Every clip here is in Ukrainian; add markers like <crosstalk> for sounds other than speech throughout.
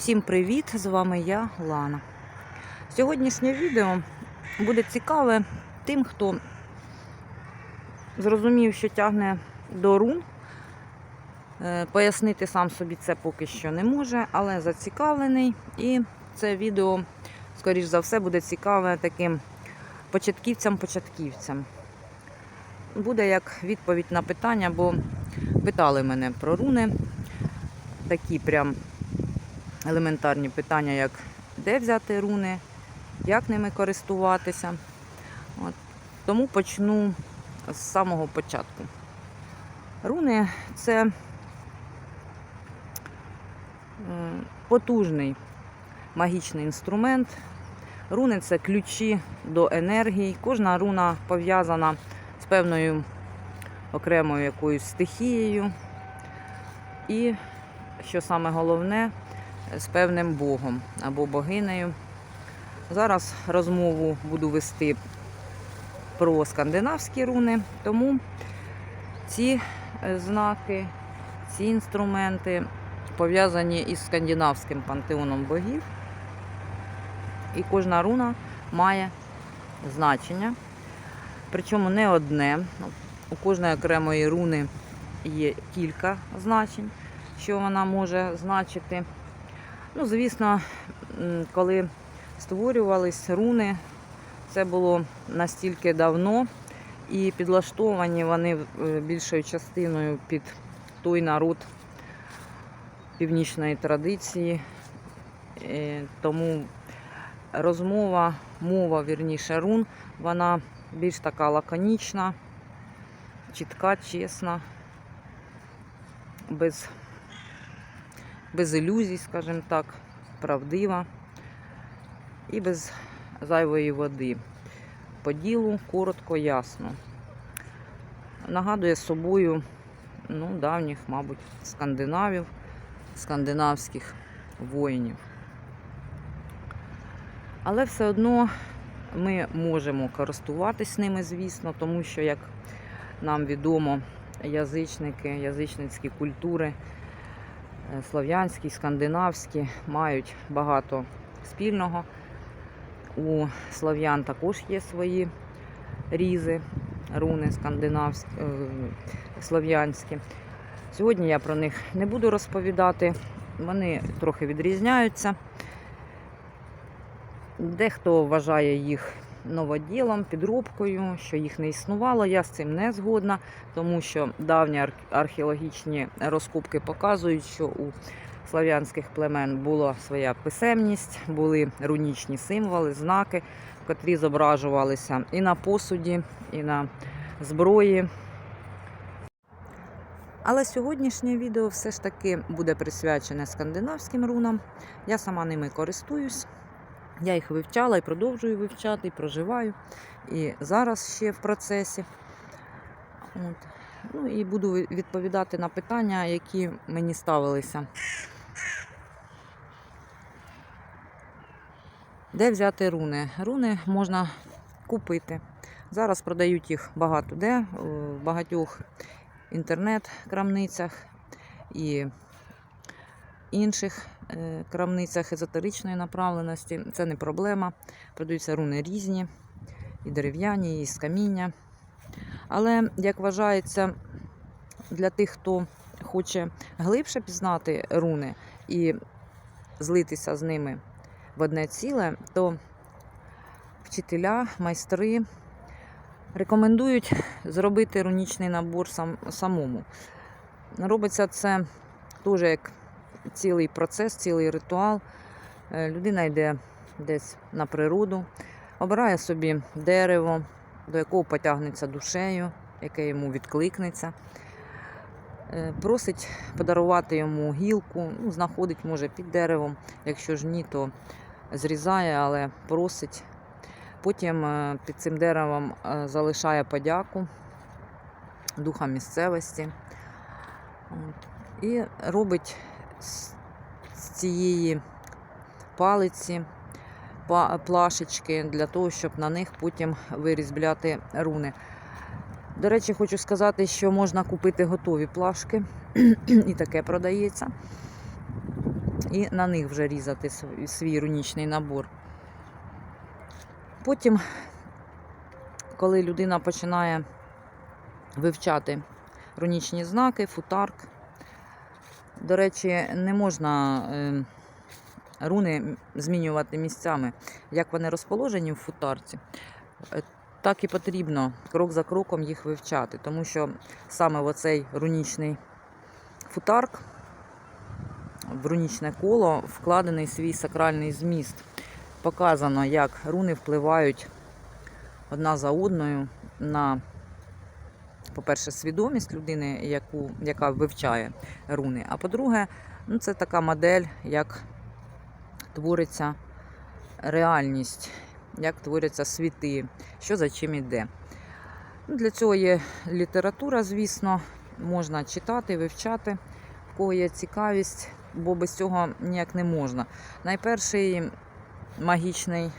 Всім привіт! З вами я, Лана. Сьогоднішнє відео буде цікаве тим, хто зрозумів, що тягне до рун. Е, Пояснити сам собі це поки що не може, але зацікавлений. І це відео, скоріш за все, буде цікаве таким початківцям-початківцям. Буде як відповідь на питання, бо питали мене про руни. Такі прям елементарні питання, як де взяти руни, як ними користуватися. От. Тому почну з самого початку. Руни це потужний магічний інструмент. Руни це ключі до енергії. Кожна руна пов'язана з певною окремою якоюсь стихією. І, що саме головне, з певним богом або богинею. Зараз розмову буду вести про скандинавські руни, тому ці е, знаки, ці інструменти пов'язані із скандинавським пантеоном богів. І кожна руна має значення. Причому не одне. У кожної окремої руни є кілька значень, що вона може значити. Ну, звісно, коли створювались руни, це було настільки давно, і підлаштовані вони е, більшою частиною під той народ північної традиції. Е, Тому розмова, мова, вірніше, рун, вона більш така лаконічна, чітка, чесна, без без ілюзій, скажімо так, правдива і без зайвої води. По ділу коротко, ясно. Нагадує собою ну, давніх, мабуть, скандинавів, скандинавських воїнів. Але все одно ми можемо користуватись ними, звісно, тому що, як нам відомо, язичники, язичницькі культури слов'янські, скандинавські мають багато спільного. У слов'ян також є свої різи, руни скандинавські, е, слов'янські. Сьогодні я про них не буду розповідати, вони трохи відрізняються. Дехто вважає їх новоділом, підробкою, що їх не існувало. Я з цим не згодна, тому що давні археологічні розкопки показують, що у слав'янських племен була своя писемність, були рунічні символи, знаки, котрі зображувалися і на посуді, і на зброї. Але сьогоднішнє відео все ж таки буде присвячене скандинавським рунам. Я сама ними користуюсь. Я їх вивчала і продовжую вивчати, і проживаю. І зараз ще в процесі. От. Ну і буду відповідати на питання, які мені ставилися. Де взяти руни? Руни можна купити. Зараз продають їх багато де, в багатьох інтернет-крамницях і інших крамницях езотеричної направленості. Це не проблема. Продаються руни різні, і дерев'яні, і з каміння. Але, як вважається, для тих, хто хоче глибше пізнати руни і злитися з ними в одне ціле, то вчителя, майстри рекомендують зробити рунічний набор сам, самому. Робиться це теж як цілий процес, цілий ритуал. Е, Людина йде десь на природу, обирає собі дерево, до якого потягнеться душею, яке йому відкликнеться. Е, Просить подарувати йому гілку, ну, знаходить, може, під деревом. Якщо ж ні, то зрізає, але просить. Потім е, під цим деревом залишає подяку духам місцевості. І робить з цієї палиці плашечки для того, щоб на них потім вирізбляти руни. До речі, хочу сказати, що можна купити готові плашки, <clears throat> і таке продається. і на них вже різати свій рунічний набор. Потім, коли людина починає вивчати рунічні знаки, футарк, до речі, не можна е, руни змінювати місцями, як вони розположені в футарці. е, Так і потрібно крок за кроком їх вивчати, тому що саме в оцей рунічний футарк, в рунічне коло вкладений свій сакральний зміст. Показано, як руни впливають одна за одною на, по-перше, свідомість людини, яку, яка вивчає руни. А по-друге, ну, це така модель, як твориться реальність, як творяться світи, що за чим іде. Ну, Для цього є література, звісно, можна читати, вивчати, в кого є цікавість, бо без цього ніяк не можна. Найперший магічний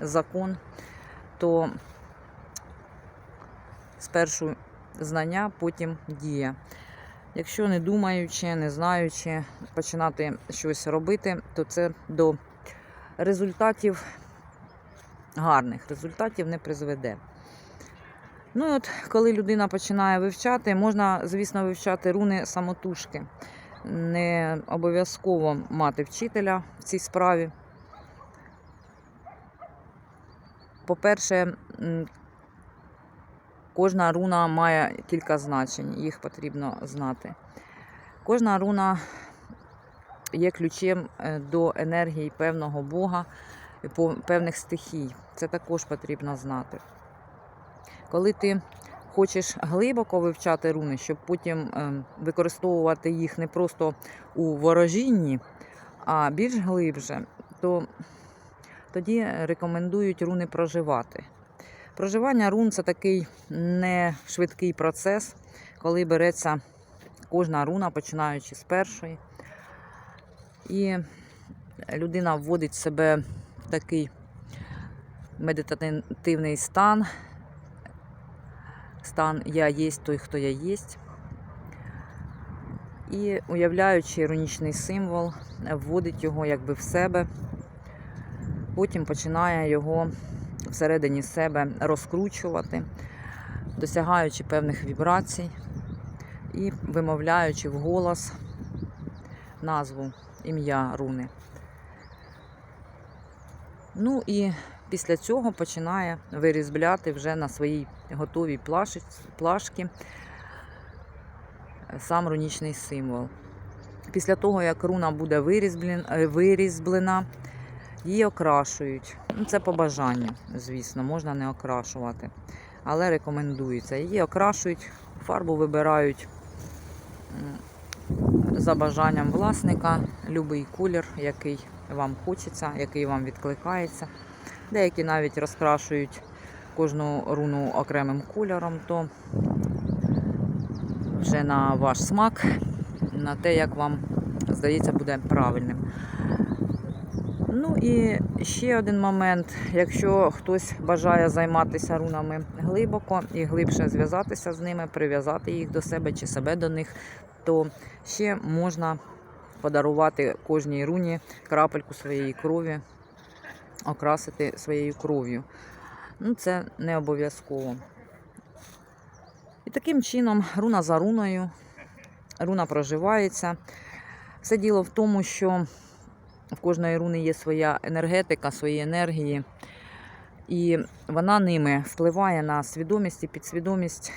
закон, то спершу знання, потім дія. Якщо не думаючи, не знаючи, починати щось робити, то це до результатів гарних результатів не призведе. Ну і от коли людина починає вивчати, можна, звісно, вивчати руни самотужки. Не обов'язково мати вчителя в цій справі. По-перше, кожна руна має кілька значень, їх потрібно знати. Кожна руна є ключем е, до енергії певного Бога, певних стихій. Це також потрібно знати. Коли ти хочеш глибоко вивчати руни, щоб потім е, використовувати їх не просто у ворожінні, а більш глибше, то тоді рекомендують руни проживати. Проживання рун це такий не швидкий процес, коли береться кожна руна, починаючи з першої. І людина вводить в себе в такий медитативний стан. Стан Я єсть той, хто я єсть. І уявляючи іронічний символ, вводить його якби в себе, потім починає його всередині себе розкручувати, досягаючи певних вібрацій і вимовляючи вголос назву ім'я руни. Ну і після цього починає вирізбляти вже на своїй готовій плаші, плашки сам рунічний символ. Після того, як руна буде е, вирізблена, її окрашують. Ну, це по бажанню, звісно, можна не окрашувати. Але рекомендується. Її окрашують, фарбу вибирають за бажанням власника, будь-який колір, який вам хочеться, який вам відкликається. Деякі навіть розкрашують кожну руну окремим кольором, то вже на ваш смак, на те, як вам здається, буде правильним. Ну і ще один момент, якщо хтось бажає займатися рунами глибоко і глибше зв'язатися з ними, прив'язати їх до себе чи себе до них, то ще можна подарувати кожній руні крапельку своєї крові, окрасити своєю кров'ю. Ну, це не обов'язково. І таким чином, руна за руною, руна проживається. Все діло в тому, що в кожної руни є своя енергетика, свої енергії, і вона ними впливає на свідомість і підсвідомість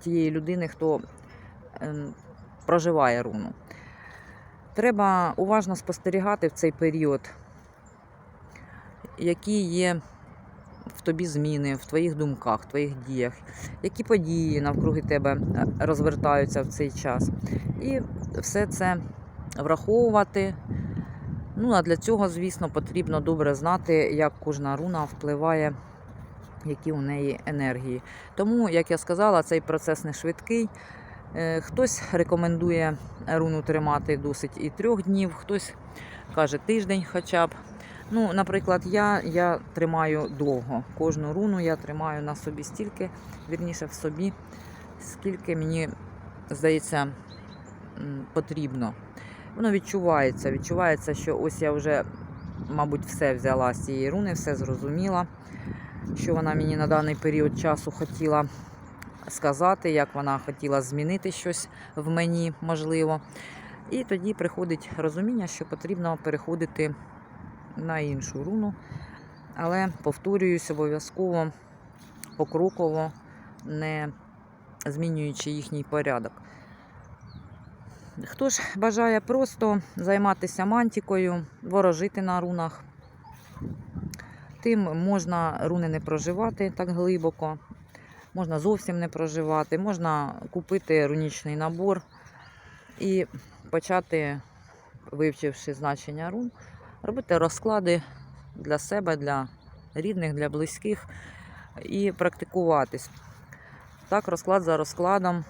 тієї людини, хто ем, проживає руну. Треба уважно спостерігати в цей період, які є в тобі зміни, в твоїх думках, в твоїх діях, які події навкруги тебе е, розвертаються в цей час. І все це враховувати. Ну, а для цього, звісно, потрібно добре знати, як кожна руна впливає, які у неї енергії. Тому, як я сказала, цей процес не швидкий. Е, Хтось рекомендує руну тримати досить і трьох днів, хтось каже тиждень хоча б. Ну, наприклад, я, я тримаю довго. Кожну руну я тримаю на собі стільки, вірніше в собі, скільки мені здається потрібно. Воно відчувається. Відчувається, що ось я вже, мабуть, все взяла з цієї руни, все зрозуміла, що вона мені на даний період часу хотіла сказати, як вона хотіла змінити щось в мені, можливо. І тоді приходить розуміння, що потрібно переходити на іншу руну. Але повторююсь обов'язково покроково, не змінюючи їхній порядок. Хто ж бажає просто займатися мантікою, ворожити на рунах, тим можна руни не проживати так глибоко, можна зовсім не проживати, можна купити рунічний набор і почати, вивчивши значення рун, робити розклади для себе, для рідних, для близьких і практикуватись. Так, розклад за розкладом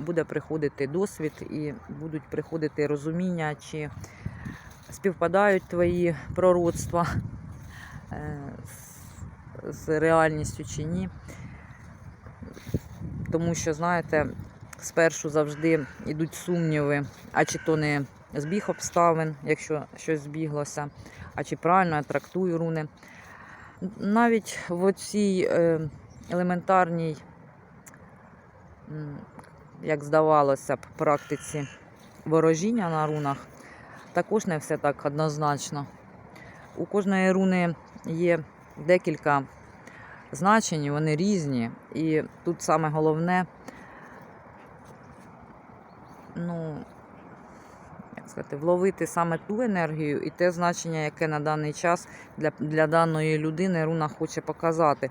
буде приходити досвід і будуть приходити розуміння, чи співпадають твої пророцтва е, з- реальністю чи ні. Тому що, знаєте, спершу завжди йдуть сумніви, а чи то не збіг обставин, якщо щось збіглося, а чи правильно я трактую руни. Навіть в цій е, елементарній, як здавалося б, практиці ворожіння на рунах, також не все так однозначно. У кожної руни є декілька значень, вони різні. І тут саме головне, ну, як сказати, вловити саме ту енергію і те значення, яке на даний час для, для даної людини руна хоче показати.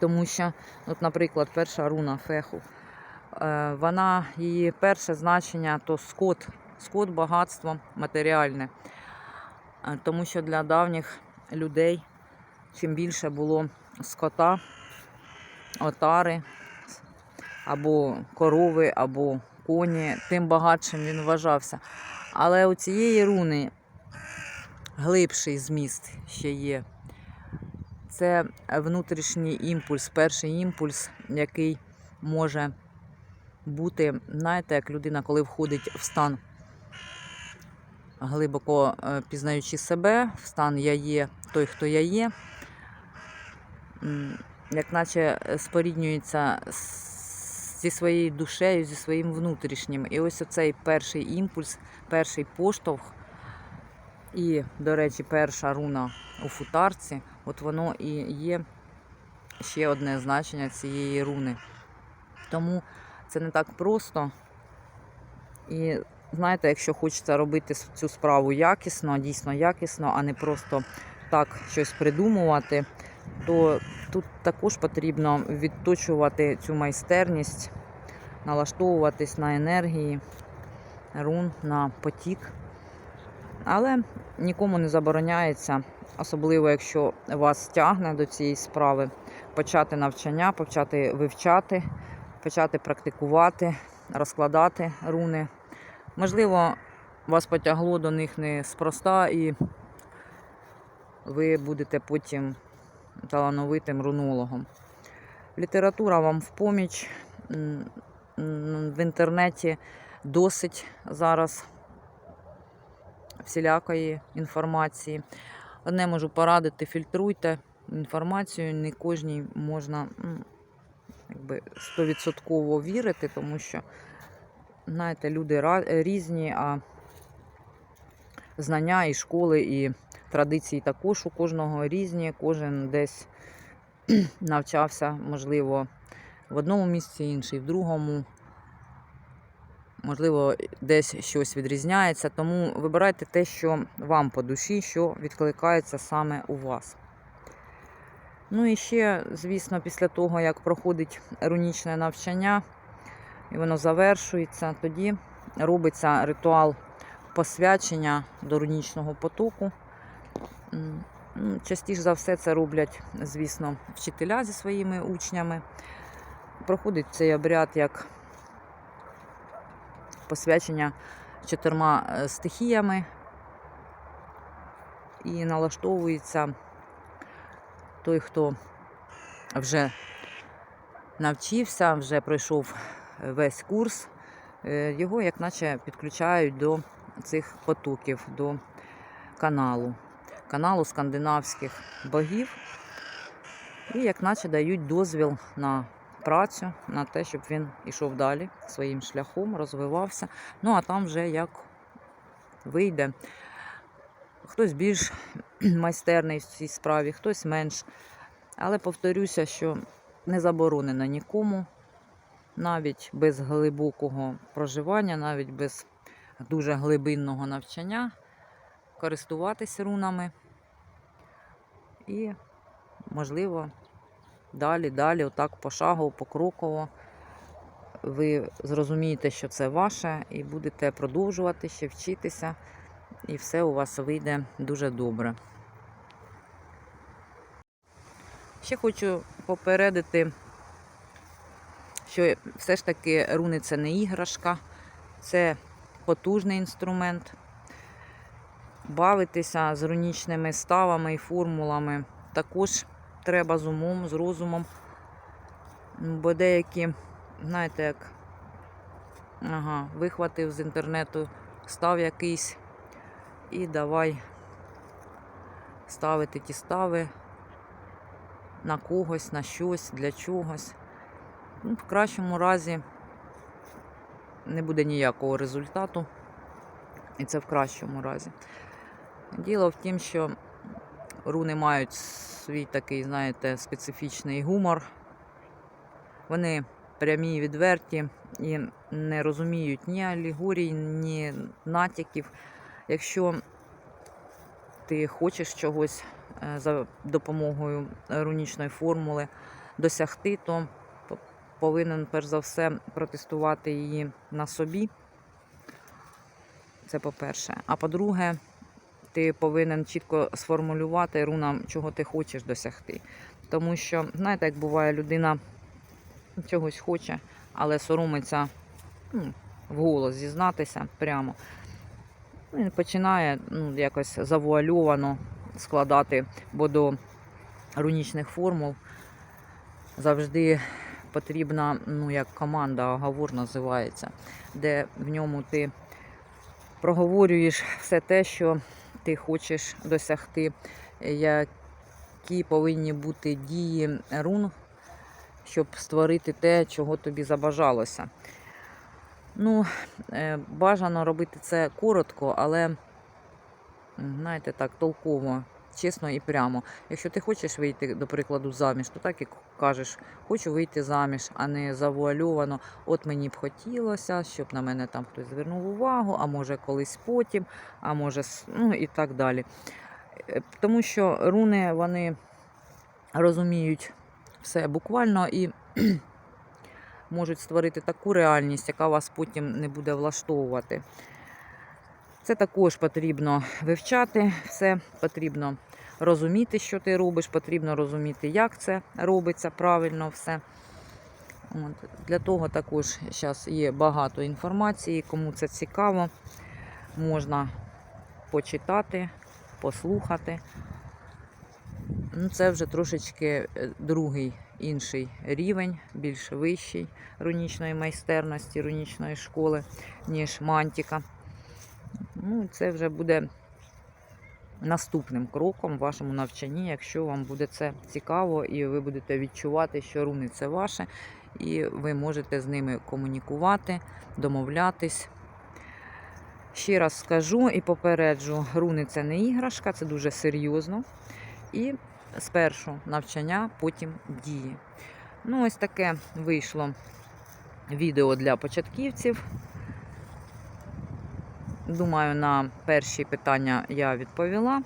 Тому що, от, наприклад, перша руна феху, вона її перше значення то скот, скот багатство матеріальне. Е, Тому що для давніх людей чим більше було скота, отари, або корови, або коні, тим багатшим він вважався. Але у цієї руни глибший зміст ще є. Це внутрішній імпульс, перший імпульс, який може бути, знаєте, як людина, коли входить в стан глибоко е, пізнаючи себе, в стан я є той, хто я є, як наче споріднюється зі своєю душею, зі своїм внутрішнім. І ось оцей перший імпульс, перший поштовх, і, до речі, перша руна у футарці, от воно і є ще одне значення цієї руни. Тому це не так просто. І знаєте, якщо хочеться робити цю справу якісно, дійсно якісно, а не просто так щось придумувати, то тут також потрібно відточувати цю майстерність, налаштовуватись на енергії, рун, на потік. Але нікому не забороняється, особливо якщо вас тягне до цієї справи, почати навчання, почати вивчати, почати практикувати, розкладати руни. Можливо, вас потягло до них не спроста, і ви будете потім талановитим рунологом. Література вам в поміч. В інтернеті досить зараз всілякої інформації. Одне можу порадити, фільтруйте інформацію, не кожній можна якби, 100% вірити, тому що, знаєте, люди різні, а знання і школи, і традиції також у кожного різні. Кожен десь <clears throat> навчався, можливо, в одному місці, інший в другому. Можливо, десь щось відрізняється, тому вибирайте те, що вам по душі, що відкликається саме у вас. Ну і ще, звісно, після того, як проходить рунічне навчання, і воно завершується, тоді робиться ритуал посвячення до рунічного потоку. Ну, Частіше за все це роблять, звісно, вчителя зі своїми учнями. Проходить цей обряд як посвячення чотирма е, стихіями і налаштовується той, хто вже навчився, вже пройшов весь курс е, його як наче підключають до цих потоків, до каналу, каналу скандинавських богів. І як наче дають дозвіл на працю, на те, щоб він ішов далі своїм шляхом, розвивався. Ну а там вже як вийде. Хтось більш <clears throat> майстерний в цій справі, хтось менш. Але повторюся, що не заборонено нікому, навіть без глибокого проживання, навіть без дуже глибинного навчання, користуватися рунами. І, можливо, далі, далі, отак пошагово, покроково, ви зрозумієте, що це ваше, і будете продовжувати ще вчитися, і все у вас вийде дуже добре. Ще хочу попередити, що все ж таки руни це не іграшка, це потужний інструмент. Бавитися з рунічними ставами і формулами також треба з умом, з розумом. Бо деякі, знаєте, як ага, вихватив з інтернету, став якийсь і давай ставити ті стави на когось, на щось, для чогось. Ну, в кращому разі не буде ніякого результату. І це в кращому разі. Діло в тім, що руни мають свій такий, знаєте, специфічний гумор. Вони прямі і відверті і не розуміють ні алегорій, ні натяків. Якщо ти хочеш чогось е, за допомогою рунічної формули досягти, то повинен перш за все протестувати її на собі. Це по-перше. А по-друге, ти повинен чітко сформулювати рунам, чого ти хочеш досягти. Тому що, знаєте, як буває, людина чогось хоче, але соромиться ну, вголос зізнатися прямо. Він починає ну, якось завуальовано складати, бо до рунічних формул завжди потрібна ну, як команда, оговор називається, де в ньому ти проговорюєш все те, що ти хочеш досягти, які повинні бути дії рун, щоб створити те, чого тобі забажалося. Ну, е, бажано робити це коротко, але, знаєте, так, толково, чесно і прямо. Якщо ти хочеш вийти, до прикладу, заміж, то так і кажеш, хочу вийти заміж, а не завуальовано. От мені б хотілося, щоб на мене там хтось звернув увагу, а може колись потім, а може, ну і так далі. Е, Тому що руни, вони розуміють все буквально і можуть створити таку реальність, яка вас потім не буде влаштовувати. Це також потрібно вивчати, все потрібно розуміти, що ти робиш, потрібно розуміти, як це робиться правильно все. От. Для того також зараз є багато інформації, кому це цікаво, можна почитати, послухати. Ну, це вже трошечки е, другий інший рівень, більш вищий рунічної майстерності, рунічної школи, ніж мантіка. Ну, це вже буде наступним кроком в вашому навчанні, якщо вам буде це цікаво, і ви будете відчувати, що руни це ваше, і ви можете з ними комунікувати, домовлятись. Ще раз скажу і попереджу, руни це не іграшка, це дуже серйозно. І спершу навчання, потім дії. Ну, ось таке вийшло відео для початківців. Думаю, на перші питання я відповіла.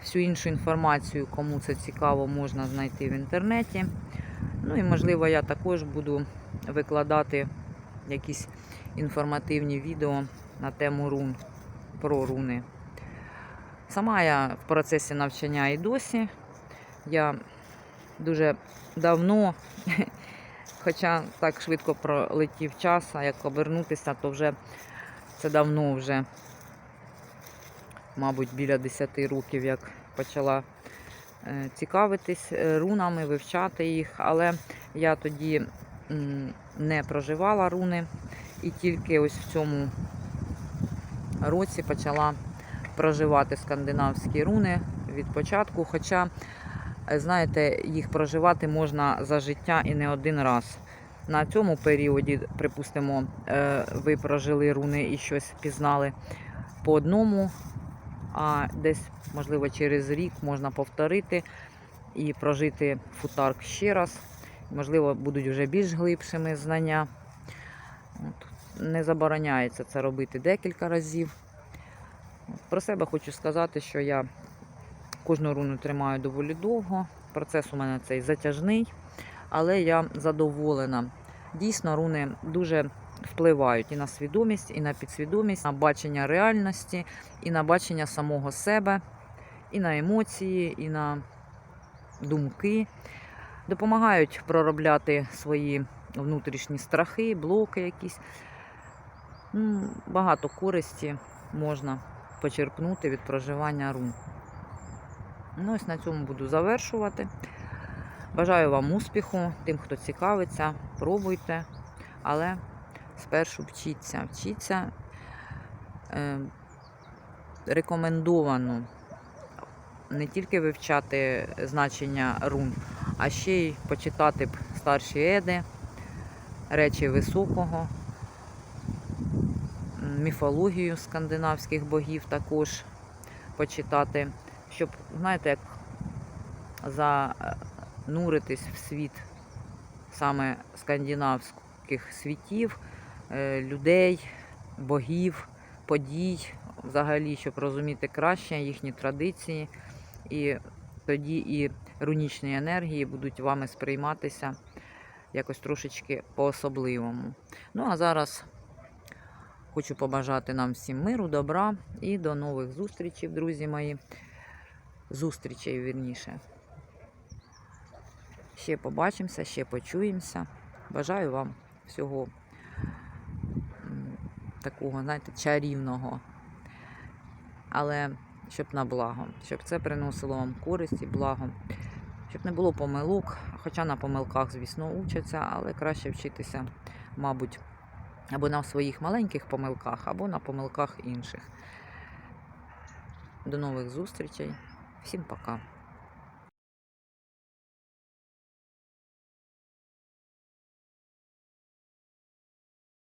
Всю іншу інформацію, кому це цікаво, можна знайти в інтернеті. Ну і, можливо, я також буду викладати якісь інформативні відео на тему рун, про руни. Сама я в процесі навчання і досі. Я дуже давно, <laughs> хоча так швидко пролетів час, а як обернутися, то вже це давно вже, мабуть, біля 10 років, як почала е, цікавитись е, рунами, вивчати їх, але я тоді не проживала руни. І тільки ось в цьому році почала проживати скандинавські руни від початку. Хоча, знаєте, їх проживати можна за життя і не один раз. На цьому періоді, припустимо, е, ви прожили руни і щось пізнали по одному, а десь, можливо, через рік можна повторити і прожити футарк ще раз. Можливо, будуть вже більш глибшими знання. От. Не забороняється це робити декілька разів. Про себе хочу сказати, що я кожну руну тримаю доволі довго. Процес у мене цей затяжний, але я задоволена. Дійсно, руни дуже впливають і на свідомість, і на підсвідомість, на бачення реальності, і на бачення самого себе, і на емоції, і на думки. Допомагають проробляти свої внутрішні страхи, блоки якісь. Багато користі можна почерпнути від проживання рун. Ну, ось на цьому буду завершувати. Бажаю вам успіху, тим, хто цікавиться, пробуйте, але спершу вчіться. Вчіться е, рекомендовано не тільки вивчати значення рун, а ще й почитати старші еди, речі високого, міфологію скандинавських богів також почитати, щоб, знаєте, як зануритись в світ саме скандинавських світів, е, людей, богів, подій, взагалі, щоб розуміти краще їхні традиції. І тоді і рунічні енергії будуть вами сприйматися якось трошечки по-особливому. Ну, а зараз хочу побажати нам всім миру, добра і до нових зустрічей, друзі мої. Зустрічей, вірніше. Ще побачимося, ще почуємося. Бажаю вам всього такого, знаєте, чарівного. Але щоб на благо, щоб це приносило вам користь і благо, щоб не було помилок. Хоча на помилках, звісно, учаться, але краще вчитися, мабуть, або на своїх маленьких помилках, або на помилках інших. До нових зустрічей. Всім пока.